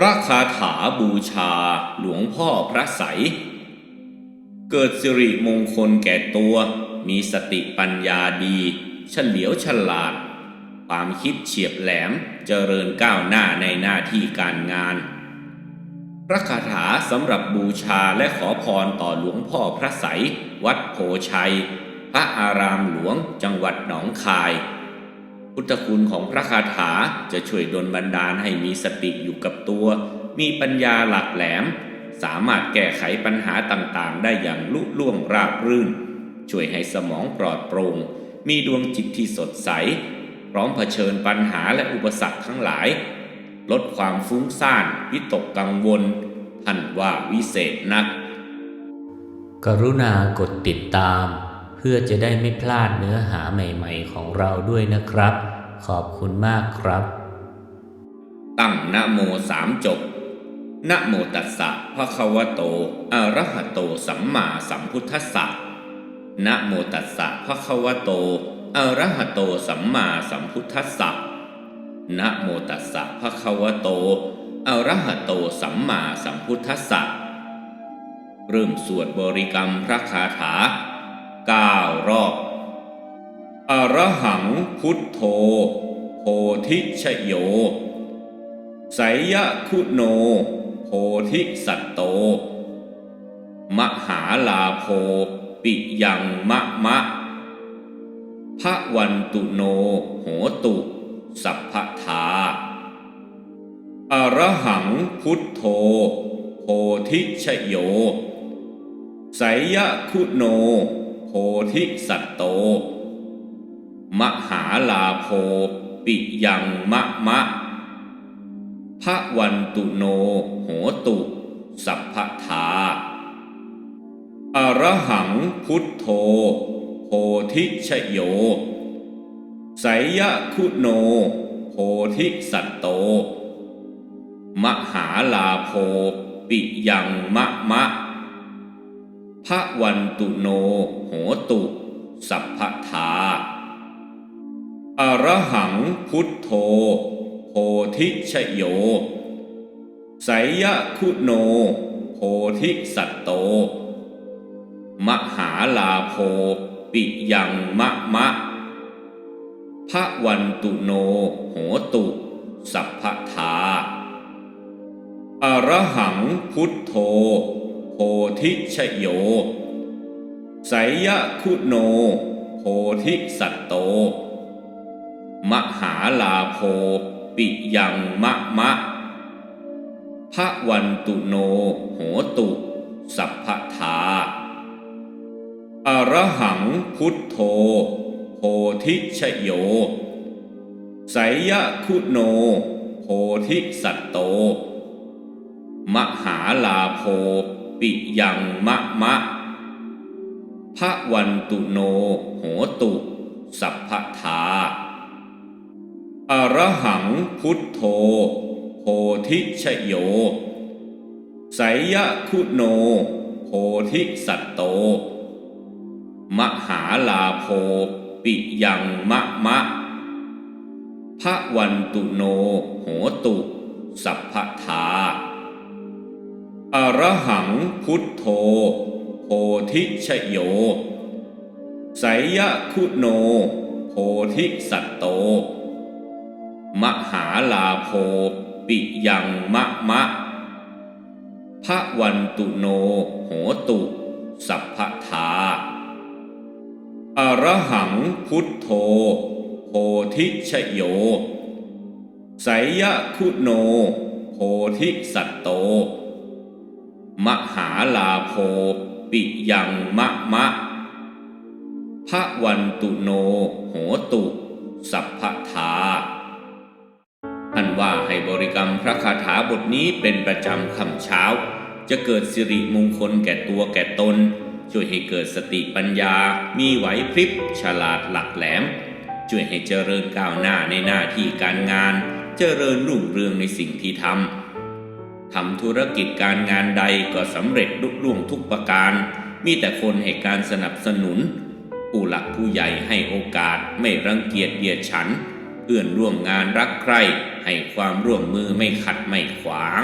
พระคาถาบูชาหลวงพ่อพระใสยเกิดสิริมงคลแก่ตัว มีสติปัญญาดีเฉลียวฉลาด ความคิดเฉียบแหลมเจริญก้าวหน้าในหน้าที่การงาน พระคาถาสำหรับบูชาและขอพรต่อหลวงพ่อพระใสยวัดโพชัย พระอารามหลวงจังหวัดหนองคาย พุทธคุณของพระคาถาจะช่วยดลบันดาลให้มีสติอยู่กับตัว มีปัญญาหลักแหลม สามารถแก้ไขปัญหาต่างๆ ได้อย่างลุล่วงราบรื่น ช่วยให้สมองปลอดโปร่ง มีดวงจิตที่สดใส พร้อมเผชิญปัญหาและอุปสรรคทั้งหลาย ลดความฟุ้งซ่านวิตกกังวลท่านว่าวิเศษนัก กรุณากดติดตาม เพื่อจะได้ไม่พลาดเนื้อหาใหม่ ๆ ของเราด้วยนะครับ ขอบคุณมากครับ ตั้งนะโมสามจบนะโมตัสสะภะคะวะโต อะระหะโต สัมมาสัมพุทธัสสะนะโมตัสสะภะคะวะโต อะระหะโต สัมมาสัมพุทธัสสะนะโมตัสสะภะคะวะโต อะระหะโต สัมมาสัมพุทธัสสะเริ่มสวดบริกรรมพระคาถาเก้ารอบ พุทโธโพธิชโย ไสยคุโน โพธิสัตโต มหาลาโภปิยังมะมะพระวันตุโนโหตุ สัพพทาอระหังพุทโธโพธิชโย ไสยคุโน โพธิสัตโต มหาลาโภปิยังมะมะพระวันตุโนโหตุ สัพพทาอระหังพุทโธโพธิชโยไสยคุโนโพธิสัตโต มหาลาโภปิยังมะมะพระวันตุโนโหตุ สัพพทา พุทโธโพธิชโย ไสยคุโน โพธิสัตโต มหาลาโภปิยังมะมะพระวันตุโนโหตุ สัพพทาอระหังพุทโธโพธิชโย ไสยคุโน โพธิสัตโต มหาลาโภปิยังมะมะพระวันตุโนโหตุ สัพพทาอระหังพุทโธโพธิชโยไสยคุโนโพธิสัตโต มหาลาโภปิยังมะมะพระวันตุโนโหตุ สัพพทา อระหังพุทโธโพธิชโยไสยคุโน โพธิสัตโต มหาลาโภปิยังมะมะพระวันตุโนโหตุ สัพพทาอระหังพุทโธโพธิชโยไสยคุโน โพธิสัตโต มหาลาโภปิยังมะมะพระวันตุโนโหตุ สัพพทาอระหังพุทโธโพธิชโยไสยคุโน โพธิสัตโต มหาลาโภปิยังมะมะพระวันตุโนโหตุ สัพพทา ว่าให้บริกรรมพระคาถาบทนี้เป็นประจำคำเช้า จะเกิดสิริมงคลแก่ตัวแก่ตน ช่วยให้เกิดสติปัญญา มีไหวพริบ ฉลาดหลักแหลม ช่วยให้เจริญก้าวหน้าในหน้าที่การงาน เจริญรุ่งเรืองในสิ่งที่ทำทำธุรกิจการงานใดก็สำเร็จลุล่วงทุกประการ มีแต่คนให้การสนับสนุนผู้หลักผู้ใหญ่ให้โอกาสไม่รังเกียจเหยียดฉันเพื่อนร่วมงานรักใคร่ ให้ความร่วมมือไม่ขัดไม่ขวาง